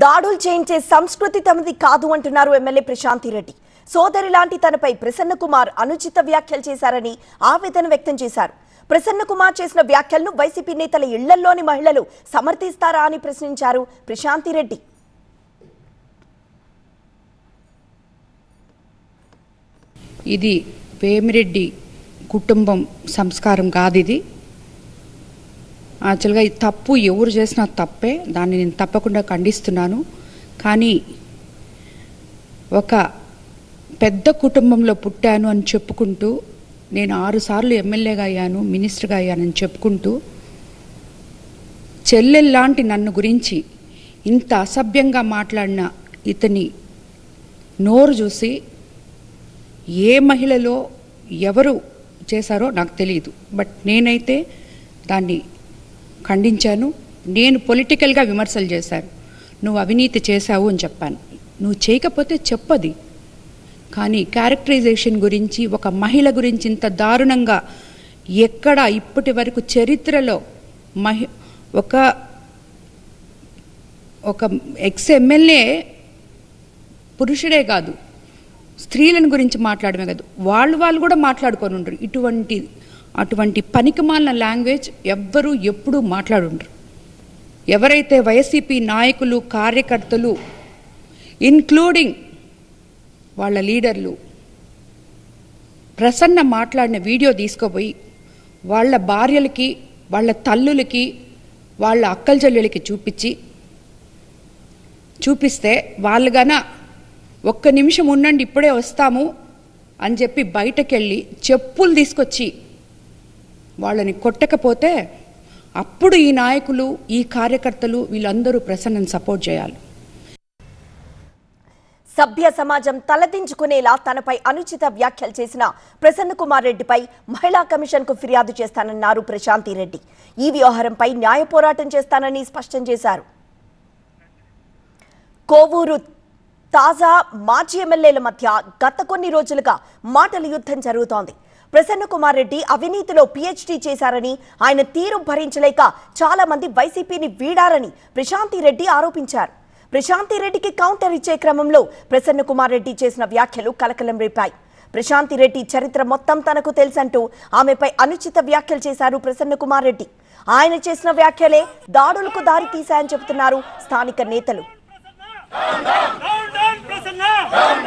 దాడులు చేయించే సంస్కృతి తమది కాదు అంటున్నారు ఎమ్మెల్యే ప్రశాంతి రెడ్డి. సోదరి లాంటి తనపై ప్రసన్న కుమార్ అనుచిత వ్యాఖ్యలు చేశారని ఆవేదన వ్యక్తం చేశారు. ప్రసన్న కుమార్ చేసిన వ్యాఖ్యలను వైసీపీ నేతల ఇళ్ళల్లోని మహిళలు సమర్థిస్తారా అని ప్రశ్నించారు ప్రశాంతి రెడ్డి. ఇది వేమిరెడ్డి కుటుంబం సంస్కారం కాదు ఇది. యాక్చువల్గా ఈ తప్పు ఎవరు చేసినా తప్పే. దాన్ని నేను తప్పకుండా ఖండిస్తున్నాను. కానీ ఒక పెద్ద కుటుంబంలో పుట్టాను అని చెప్పుకుంటూ నేను ఆరుసార్లు ఎమ్మెల్యేగా అయ్యాను మినిస్టర్గా అయ్యానని చెప్పుకుంటూ చెల్లెల్లాంటి నన్ను గురించి ఇంత అసభ్యంగా మాట్లాడిన ఇతని నోరు చూసి ఏ మహిళలో ఎవరు చేశారో నాకు తెలియదు బట్ నేనైతే దాన్ని ఖండించాను. నేను పొలిటికల్గా విమర్శలు చేశాను. నువ్వు అవినీతి చేశావు అని చెప్పాను. నువ్వు చేయకపోతే చెప్పది. కానీ క్యారెక్టరైజేషన్ గురించి ఒక మహిళ గురించి ఇంత దారుణంగా ఎక్కడ ఇప్పటి వరకు చరిత్రలో మహి ఒక ఒక ఎక్స్ ఎమ్మెల్యే పురుషుడే కాదు. స్త్రీలను గురించి మాట్లాడమే కాదు. వాళ్ళు వాళ్ళు కూడా మాట్లాడుకొని ఉండరు. ఇటువంటి అటువంటి పనికిమాలిన లాంగ్వేజ్ ఎవ్వరూ ఎప్పుడూ మాట్లాడుండరు. ఎవరైతే వైసీపీ నాయకులు కార్యకర్తలు ఇన్క్లూడింగ్ వాళ్ళ లీడర్లు ప్రసన్న మాట్లాడిన వీడియో తీసుకుపోయి వాళ్ళ భార్యలకి వాళ్ళ తల్లులకి వాళ్ళ అక్కల చెల్లెలకి చూపించి చూపిస్తే వాళ్ళు గన ఒక్క నిమిషం ఉండండి ఇప్పుడే వస్తాము అని చెప్పి బయటకెళ్ళి చెప్పులు తీసుకొచ్చి వాళ్ళని కొట్టకపోతే అప్పుడు ఈ నాయకులు ఈ కార్యకర్తలు వీళ్ళందరూ ప్రసన్నను సపోర్ట్ చేయాలి. సభ్య సమాజం తలదించుకునేలా తనపై అనుచిత వ్యాఖ్యలు చేసిన ప్రసన్న కుమార్ రెడ్డిపై మహిళా కమిషన్కు ఫిర్యాదు చేస్తానన్నారు ప్రశాంతి రెడ్డి. ఈ వ్యవహారంపై న్యాయ పోరాటం చేస్తానని స్పష్టం చేశారు. కోవూరు తాజా మాజీ ఎమ్మెల్యేల మధ్య గత కొన్ని రోజులుగా మాటల యుద్ధం జరుగుతోంది. ప్రసన్న కుమార్ రెడ్డి అవినీతిలో పీహెచ్డీ చేశారని ఆయన తీరు భరించలేక చాలా మంది వైసీపీని వీడారని ప్రశాంతి రెడ్డి ఆరోపించారు. ప్రశాంతి రెడ్డికి కౌంటర్ ఇచ్చే క్రమంలో ప్రసన్న కుమార్ రెడ్డి చేసిన వ్యాఖ్యలు కలకలం రేపాయి. ప్రశాంతి రెడ్డి చరిత్ర మొత్తం తనకు తెలుసంటూ ఆమెపై అనుచిత వ్యాఖ్యలు చేశారు ప్రసన్న కుమార్ రెడ్డి. ఆయన చేసిన వ్యాఖ్యలే దాడులకు దారి తీశాయని చెబుతున్నారు స్థానిక నేతలు. Come